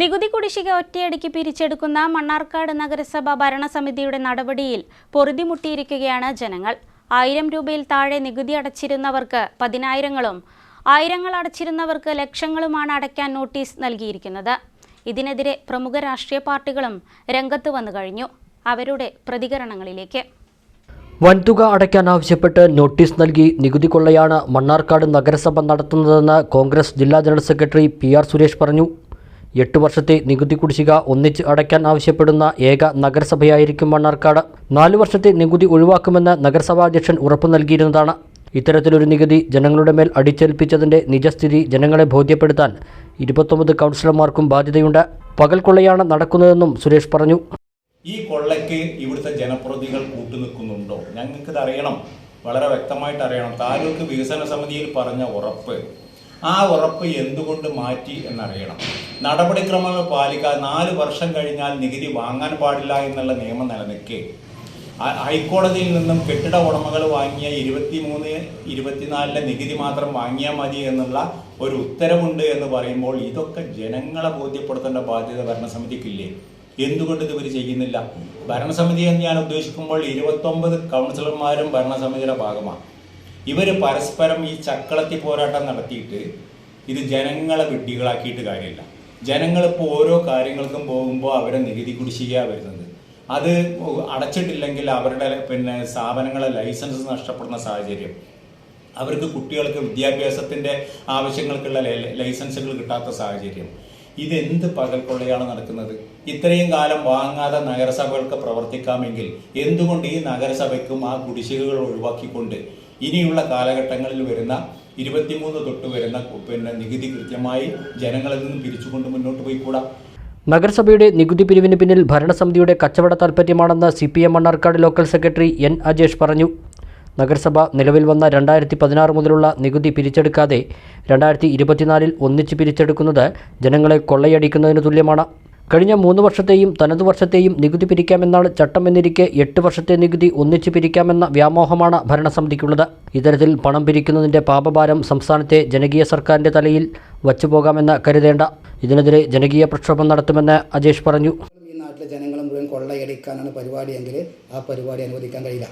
നികുതി കുടിശ്ശിക ഒറ്റയടിക്ക് പിരിച്ചെടുക്കുന്ന മണ്ണാർക്കാട് നഗരസഭ ഭരണസമിതിയുടെ നടപടിയിൽ പൊറുതിമുട്ടിയിരിക്കുകയാണ് ജനങ്ങൾ. ആയിരം രൂപയിൽ താഴെ നികുതി അടച്ചിരുന്നവർക്ക് പതിനായിരങ്ങളും ആയിരങ്ങൾ അടച്ചിരുന്നവർക്ക് ലക്ഷങ്ങളുമാണ് അടയ്ക്കാൻ നോട്ടീസ് നൽകിയിരിക്കുന്നത്. ഇതിനെതിരെ പ്രമുഖ രാഷ്ട്രീയ പാർട്ടികളും രംഗത്ത് വന്നു കഴിഞ്ഞു. അവരുടെ പ്രതികരണങ്ങളിലേക്ക്. വൻതുക അടയ്ക്കാൻ ആവശ്യപ്പെട്ട് നോട്ടീസ് നൽകി നികുതി കൊള്ളയാണ് മണ്ണാർക്കാട് നഗരസഭ നടത്തുന്നതെന്ന് കോൺഗ്രസ് ജില്ലാ general secretary P R Suresh പറഞ്ഞു. എട്ട് വർഷത്തെ നികുതി കുടിശ്ശിക ഒന്നിച്ച് അടയ്ക്കാൻ ആവശ്യപ്പെടുന്ന ഏക നഗരസഭയായിരിക്കും മണ്ണാർക്കാട്. നാലു വർഷത്തെ നികുതി ഒഴിവാക്കുമെന്ന് നഗരസഭാ അധ്യക്ഷൻ ഉറപ്പു നൽകിയിരുന്നതാണ്. ഇത്തരത്തിലൊരു നികുതി ജനങ്ങളുടെ മേൽ അടിച്ചേൽപ്പിച്ചതിന്റെ നിജസ്ഥിതി ജനങ്ങളെ ബോധ്യപ്പെടുത്താൻ ഇരുപത്തൊമ്പത് കൗൺസിലർമാർക്കും ബാധ്യതയുണ്ട്. പകൽ കൊള്ളയാണ് നടക്കുന്നതെന്നും സുരേഷ് പറഞ്ഞു. ഈ കൊള്ളയ്ക്ക് ഇവിടുത്തെ ജനപ്രതിനിധികൾ കൂട്ടുനിൽക്കുന്നുണ്ടോ? ഞങ്ങൾക്കിത് അറിയണം വളരെ വ്യക്തമായിട്ട് അറിയണം താലൂക്ക് വികസന സമിതിയിൽ പറഞ്ഞ ഉറപ്പ്. ആ ഉറപ്പ് എന്തുകൊണ്ട് മാറ്റി എന്നറിയണം. നടപടിക്രമങ്ങൾ പാലിക്കാതെ നാല് വർഷം കഴിഞ്ഞാൽ നികുതി വാങ്ങാൻ പാടില്ല എന്നുള്ള നിയമം നിലനിൽക്കെ. ഹൈക്കോടതിയിൽ നിന്നും കെട്ടിട ഉടമകൾ വാങ്ങിയ ഇരുപത്തി മൂന്ന് ഇരുപത്തിനാലിലെ നികുതി മാത്രം വാങ്ങിയാൽ മതി എന്നുള്ള ഒരു ഉത്തരവുണ്ട് എന്ന് പറയുമ്പോൾ ഇതൊക്കെ ജനങ്ങളെ ബോധ്യപ്പെടുത്തേണ്ട ബാധ്യത ഭരണസമിതിക്കില്ലേ? എന്തുകൊണ്ട് ഇവർ ചെയ്യുന്നില്ല? ഭരണസമിതി എന്ന് ഞാൻ ഉദ്ദേശിക്കുമ്പോൾ ഇരുപത്തൊമ്പത് കൗൺസിലർമാരും ഭരണസമിതിയുടെ ഭാഗമാണ് ഇവർ പരസ്പരം ഈ ചക്കളത്തി പോരാട്ടം നടത്തിയിട്ട് ഇത് ജനങ്ങളെ വിഡ്ഢികളാക്കിയിട്ട് കാര്യമില്ല. ജനങ്ങളിപ്പോൾ ഓരോ കാര്യങ്ങൾക്കും പോകുമ്പോൾ അവരെ നികുതി കുടിശ്ശിക വരുന്നത്. അത് അടച്ചിട്ടില്ലെങ്കിൽ അവരുടെ പിന്നെ സ്ഥാപനങ്ങളെ ലൈസൻസ് നഷ്ടപ്പെടുന്ന സാഹചര്യം. അവർക്ക് കുട്ടികൾക്ക് വിദ്യാഭ്യാസത്തിന്റെ ആവശ്യങ്ങൾക്കുള്ള ലൈസൻസുകൾ കിട്ടാത്ത സാഹചര്യം. ഇതെന്ത് പകൽക്കൊള്ളയാണ് നടക്കുന്നത്? ഇത്രയും കാലം വാങ്ങാതെ നഗരസഭകൾക്ക് പ്രവർത്തിക്കാമെങ്കിൽ എന്തുകൊണ്ട് ഈ നഗരസഭയ്ക്കും ആ കുടിശ്ശികകൾ ഒഴിവാക്കിക്കൊണ്ട് ഇനിയുള്ള കാലഘട്ടങ്ങളിൽ വരുന്ന ഇരുപത്തിമൂന്ന് തൊട്ട് വരുന്ന പിന്നെ നികുതി കൃത്യമായി ജനങ്ങളിൽ നിന്ന് പിരിച്ചുകൊണ്ട് മുന്നോട്ട് പോയിക്കൂടാ. നഗരസഭയുടെ നികുതി പിരിവിന് പിന്നിൽ ഭരണസമിതിയുടെ കച്ചവട താൽപ്പര്യമാണെന്ന് C P M Mannarkkad local secretary N Ajesh പറഞ്ഞു. നഗരസഭ നിലവിൽ വന്ന രണ്ടായിരത്തി പതിനാറ് മുതലുള്ള നികുതി പിരിച്ചെടുക്കാതെ രണ്ടായിരത്തി ഇരുപത്തിനാലിൽ ഒന്നിച്ച് പിരിച്ചെടുക്കുന്നത് ജനങ്ങളെ കൊള്ളയടിക്കുന്നതിന് തുല്യമാണ്. കഴിഞ്ഞ മൂന്ന് വർഷത്തെയും തനതു വർഷത്തെയും നികുതി പിരിക്കാമെന്നാണ് ചട്ടം എന്നിരിക്കെ എട്ട് വർഷത്തെ നികുതി ഒന്നിച്ച് പിരിക്കാമെന്ന വ്യാമോഹമാണ് ഭരണസമിതിക്കുള്ളത്. ഇത്തരത്തിൽ പണം പിരിക്കുന്നതിന്റെ പാപഭാരം സംസ്ഥാനത്തെ ജനകീയ സർക്കാരിന്റെ തലയിൽ വച്ചുപോകാമെന്ന് കരുതേണ്ട. ഇതിനെതിരെ ജനകീയ പ്രക്ഷോഭം നടത്തുമെന്ന് അജേഷ് പറഞ്ഞു. ഈ നാട്ടിലെ ജനങ്ങളെ മുഴുവൻ കൊള്ളയടിക്കാനാണ് പരിപാടിയെങ്കിൽ ആ പരിപാടി അനുവദിക്കാൻ കഴിയില്ല.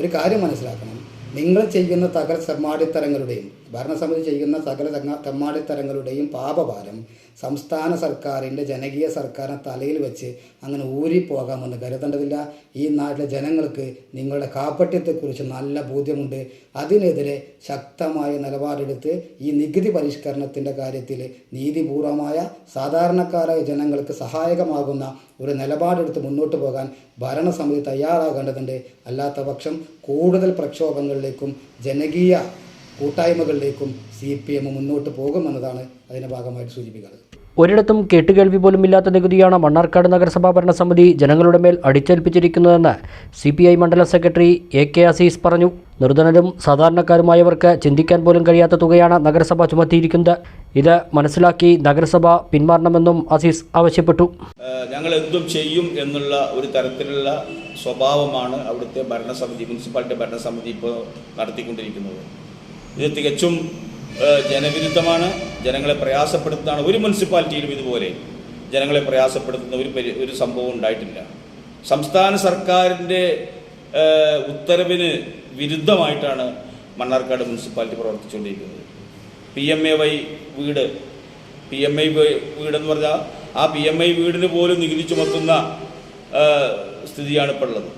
ഒരു കാര്യം മനസ്സിലാക്കണം. നിങ്ങൾ ചെയ്യുന്ന സകല തെമ്മാടിത്തരങ്ങളുടെയും ഭരണസമിതി ചെയ്യുന്ന സകല തെമ്മാടിത്തരങ്ങളുടെയും പാപഭാരം സംസ്ഥാന സർക്കാരിന്റെ ജനകീയ സർക്കാരിനെ തലയിൽ വെച്ച് അങ്ങനെ ഊരിപ്പോകാമെന്ന് കരുതേണ്ടതില്ല. ഈ നാട്ടിലെ ജനങ്ങൾക്ക് നിങ്ങളുടെ കാപ്പട്യത്തെക്കുറിച്ച് നല്ല ബോധ്യമുണ്ട്. അതിനെതിരെ ശക്തമായ നിലപാടെടുത്ത് ഈ നികുതി പരിഷ്കരണത്തിന്റെ കാര്യത്തിൽ നീതിപൂർവമായ സാധാരണക്കാരായ ജനങ്ങൾക്ക് സഹായകമാകുന്ന ഒരു നിലപാടെടുത്ത് മുന്നോട്ട് പോകാൻ ഭരണസമിതി തയ്യാറാകേണ്ടതുണ്ട്. അല്ലാത്ത പക്ഷം കൂടുതൽ പ്രക്ഷോഭങ്ങളിലേക്കും ജനകീയ കൂട്ടായ്മകളിലേക്കും സി പി എം മുന്നോട്ട് പോകുമെന്നതാണ് അതിന്റെ ഭാഗമായിട്ട് സൂചിപ്പിക്കുന്നത്. ഒരിടത്തും കേട്ടുകേൾവി പോലും ഇല്ലാത്ത നികുതിയാണ് മണ്ണാർക്കാട് നഗരസഭാ ഭരണസമിതി ജനങ്ങളുടെ മേൽ അടിച്ചേൽപ്പിച്ചിരിക്കുന്നതെന്ന് സി പി ഐ മണ്ഡലം സെക്രട്ടറി എ കെ അസീസ് പറഞ്ഞു. നിർധനരും സാധാരണക്കാരുമായവർക്ക് ചിന്തിക്കാൻ പോലും കഴിയാത്ത തുകയാണ് നഗരസഭ ചുമത്തിയിരിക്കുന്നത്. ഇത് മനസ്സിലാക്കി നഗരസഭ പിന്മാറണമെന്നും അസീസ് ആവശ്യപ്പെട്ടു. ഞങ്ങൾ എന്തും ചെയ്യും എന്നുള്ള ഒരു തരത്തിലുള്ള സ്വഭാവമാണ് അവിടുത്തെ ഭരണസമിതി മുനിസിപ്പാലിറ്റി ഭരണസമിതി ഇപ്പോൾ നടത്തിക്കൊണ്ടിരിക്കുന്നത്. ഇത് തികച്ചും ജനവിരുദ്ധമാണ്. ജനങ്ങളെ പ്രയാസപ്പെടുത്തുന്നതാണ് ഒരു മുനിസിപ്പാലിറ്റിയിലും ഇതുപോലെ ജനങ്ങളെ പ്രയാസപ്പെടുത്തുന്ന ഒരു പരി ഒരു സംഭവം ഉണ്ടായിട്ടില്ല. സംസ്ഥാന സർക്കാരിന്റെ ഉത്തരവിന് വിരുദ്ധമായിട്ടാണ് മണ്ണാർക്കാട് മുനിസിപ്പാലിറ്റി പ്രവർത്തിച്ചുകൊണ്ടിരിക്കുന്നത്. പി എം എ വൈ വീട് പി എം ഐ വീടെന്ന് പറഞ്ഞാൽ ആ പി എം ഐ വീടിന് പോലും നികുതി ചുമത്തുന്ന സ്ഥിതിയാണ് ഇപ്പോൾ ഉള്ളത്.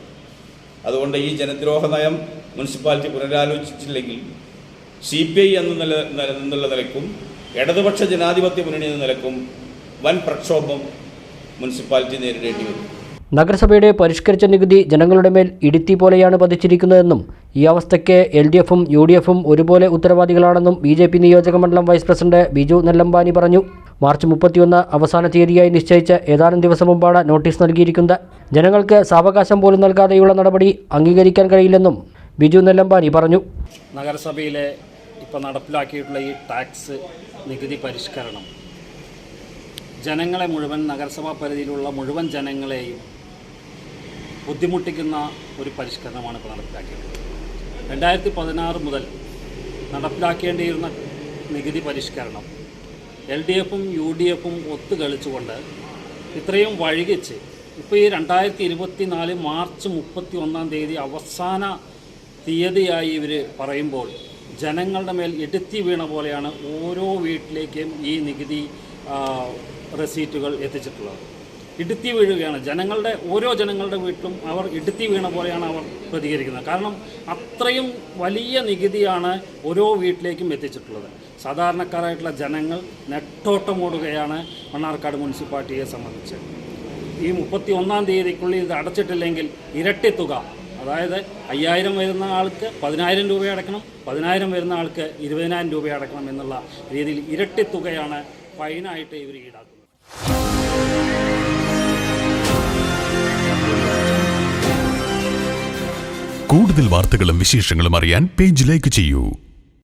അതുകൊണ്ട് ഈ ജനദ്രോഹ നയം മുനിസിപ്പാലിറ്റി പുനരാലോചിച്ചില്ലെങ്കിൽ സി പി ഐ എന്ന നില എന്നുള്ള നിലക്കും ഇടതുപക്ഷ ജനാധിപത്യ മുന്നണി എന്ന നിലക്കും വൻ പ്രക്ഷോഭം മുനിസിപ്പാലിറ്റി നേരിടേണ്ടി വരും. നഗരസഭയുടെ പരിഷ്കരിച്ച നികുതി ജനങ്ങളുടെ മേൽ ഇടുത്തി പോലെയാണ് പതിച്ചിരിക്കുന്നതെന്നും ഈ അവസ്ഥയ്ക്ക് എൽ ഡി എഫും യു ഡി എഫും ഒരുപോലെ ഉത്തരവാദികളാണെന്നും ബി ജെ പി നിയോജക മണ്ഡലം വൈസ് പ്രസിഡന്റ് ബിജു നെല്ലമ്പാനി പറഞ്ഞു. മാർച്ച് മുപ്പത്തിയൊന്ന് അവസാന തീയതിയായി നിശ്ചയിച്ച ഏതാനും ദിവസം മുമ്പാണ് നോട്ടീസ് നൽകിയിരിക്കുന്നത്. ജനങ്ങൾക്ക് സാവകാശം പോലും നൽകാതെയുള്ള നടപടി അംഗീകരിക്കാൻ കഴിയില്ലെന്നും ബിജു നെല്ലമ്പാനി പറഞ്ഞു. നഗരസഭയിലെ ഇപ്പോൾ നടപ്പിലാക്കിയിട്ടുള്ള ഈ ടാക്സ് നികുതി പരിഷ്കരണം. ജനങ്ങളെ മുഴുവൻ നഗരസഭാ പരിധിയിലുള്ള മുഴുവൻ ജനങ്ങളെയും ബുദ്ധിമുട്ടിക്കുന്ന ഒരു പരിഷ്കരണമാണ് ഇപ്പോൾ നടപ്പിലാക്കിയിട്ടുള്ളത്. രണ്ടായിരത്തി പതിനാറ് മുതൽ നടപ്പിലാക്കേണ്ടിയിരുന്ന നികുതി പരിഷ്കരണം എൽ ഡി എഫും യു ഡി എഫും ഒത്തു കളിച്ചുകൊണ്ട് ഇത്രയും വഴികിച്ച് ഇപ്പോൾ ഈ രണ്ടായിരത്തി ഇരുപത്തി നാല് മാർച്ച് മുപ്പത്തി ഒന്നാം തീയതി അവസാന തീയതിയായി ഇവർ പറയുമ്പോൾ ജനങ്ങളുടെ മേൽ എടുത്തി വീണ പോലെയാണ് ഓരോ വീട്ടിലേക്കും ഈ നികുതി റെസീറ്റുകൾ എത്തിച്ചിട്ടുള്ളത്. ഇടുത്തി വീഴുകയാണ്. ജനങ്ങളുടെ ഓരോ ജനങ്ങളുടെ വീട്ടിലും അവർ ഇടുത്തി വീണ പോലെയാണ് അവർ പ്രതികരിക്കുന്നത്. കാരണം അത്രയും വലിയ നികുതിയാണ് ഓരോ വീട്ടിലേക്കും എത്തിച്ചിട്ടുള്ളത്. സാധാരണക്കാരായിട്ടുള്ള ജനങ്ങൾ നെട്ടോട്ടമോടുകയാണ് മണ്ണാർക്കാട് മുനിസിപ്പാലിറ്റിയെ സംബന്ധിച്ച്. ഈ മുപ്പത്തി ഒന്നാം തീയതിക്കുള്ളിൽ ഇത് അടച്ചിട്ടില്ലെങ്കിൽ ഇരട്ടി തുക അതായത് അയ്യായിരം വരുന്ന ആൾക്ക് പതിനായിരം രൂപ അടയ്ക്കണം പതിനായിരം വരുന്ന ആൾക്ക് ഇരുപതിനായിരം രൂപ അടയ്ക്കണം എന്നുള്ള രീതിയിൽ ഇരട്ടി തുകയാണ് ഫൈനായിട്ട് ഇവർ ഈടാക്കുന്നത്. കൂടുതൽ വാർത്തകളും വിശേഷങ്ങളും അറിയാൻ പേജ് ലൈക്ക് ചെയ്യൂ.